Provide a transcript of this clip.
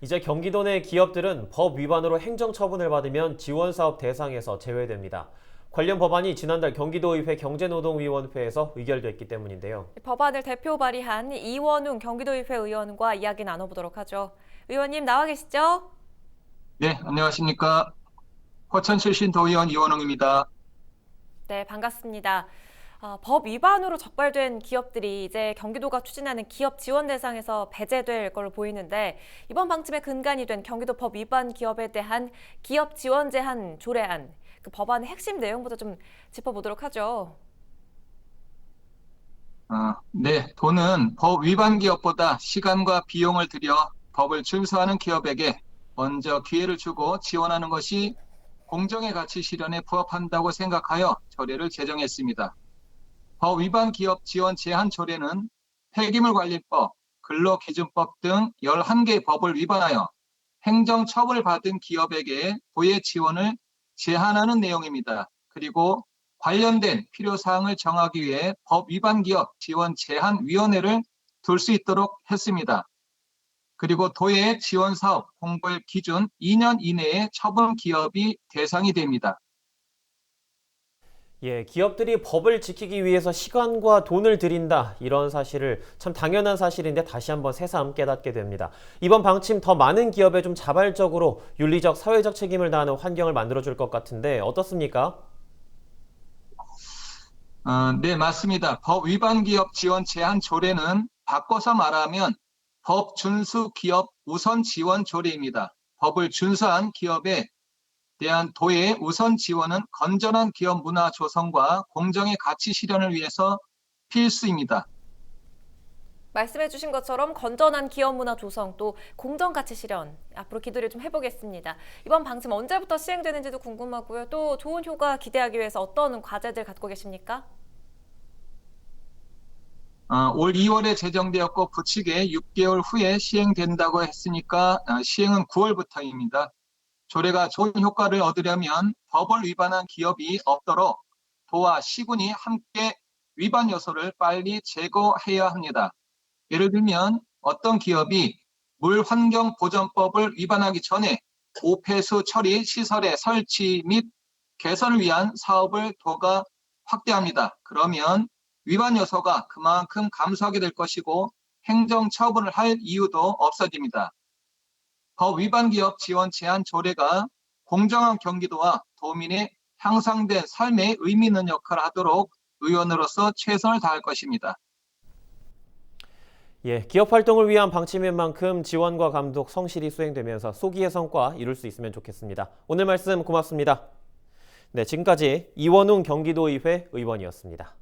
이제 경기도 내 기업들은 법 위반으로 행정처분을 받으면 지원사업 대상에서 제외됩니다. 관련 법안이 지난달 경기도의회 경제노동위원회에서 의결됐기 때문인데요. 법안을 대표 발의한 이원웅 경기도의회 의원과 이야기 나눠보도록 하죠. 의원님 나와 계시죠? 네, 안녕하십니까. 포천 출신 도의원 이원웅입니다. 네, 반갑습니다. 아, 법 위반으로 적발된 기업들이 이제 경기도가 추진하는 기업 지원 대상에서 배제될 걸로 보이는데 이번 방침의 근간이 된 경기도 법 위반 기업에 대한 기업 지원 제한 조례안 그 법안의 핵심 내용부터 좀 짚어보도록 하죠. 어, 네, 돈은 법 위반 기업보다 시간과 비용을 들여 법을 준수하는 기업에게 먼저 기회를 주고 지원하는 것이 공정의 가치 실현에 부합한다고 생각하여 조례를 제정했습니다. 법 위반 기업 지원 제한 조례는 폐기물 관리법, 근로기준법 등 11개 법을 위반하여 행정 처벌을 받은 기업에게 도의 지원을 제한하는 내용입니다. 그리고 관련된 필요사항을 정하기 위해 법 위반 기업 지원 제한 위원회를 둘 수 있도록 했습니다. 그리고 도의 지원 사업 공고일 기준 2년 이내에 처분 기업이 대상이 됩니다. 예, 기업들이 법을 지키기 위해서 시간과 돈을 들인다. 이런 사실을 참 당연한 사실인데 다시 한번 새삼 깨닫게 됩니다. 이번 방침 더 많은 기업에 좀 자발적으로 윤리적, 사회적 책임을 다하는 환경을 만들어줄 것 같은데 어떻습니까? 어, 네, 맞습니다. 법 위반 기업 지원 제한 조례는 바꿔서 말하면 법 준수 기업 우선 지원 조례입니다. 법을 준수한 기업에 대한 도의 우선 지원은 건전한 기업 문화 조성과 공정의 가치 실현을 위해서 필수입니다. 말씀해 주신 것처럼 건전한 기업 문화 조성 또 공정 가치 실현 앞으로 기도를 좀 해보겠습니다. 이번 방침 언제부터 시행되는지도 궁금하고요. 또 좋은 효과 기대하기 위해서 어떤 과제들 갖고 계십니까? 어, 올 2월에 제정되었고 부칙에 6개월 후에 시행된다고 했으니까 어, 시행은 9월부터입니다. 조례가 좋은 효과를 얻으려면 법을 위반한 기업이 없도록 도와 시군이 함께 위반 요소를 빨리 제거해야 합니다. 예를 들면 어떤 기업이 물환경보전법을 위반하기 전에 오폐수 처리 시설의 설치 및 개선을 위한 사업을 도가 확대합니다. 그러면 위반 요소가 그만큼 감소하게 될 것이고 행정 처분을 할 이유도 없어집니다. 법 위반 기업 지원 제한 조례가 공정한 경기도와 도민의 향상된 삶에 의미 있는 역할을 하도록 의원으로서 최선을 다할 것입니다. 예, 기업 활동을 위한 방침인 만큼 지원과 감독 성실히 수행되면서 소기의 성과 이룰 수 있으면 좋겠습니다. 오늘 말씀 고맙습니다. 네, 지금까지 이원웅 경기도의회 의원이었습니다.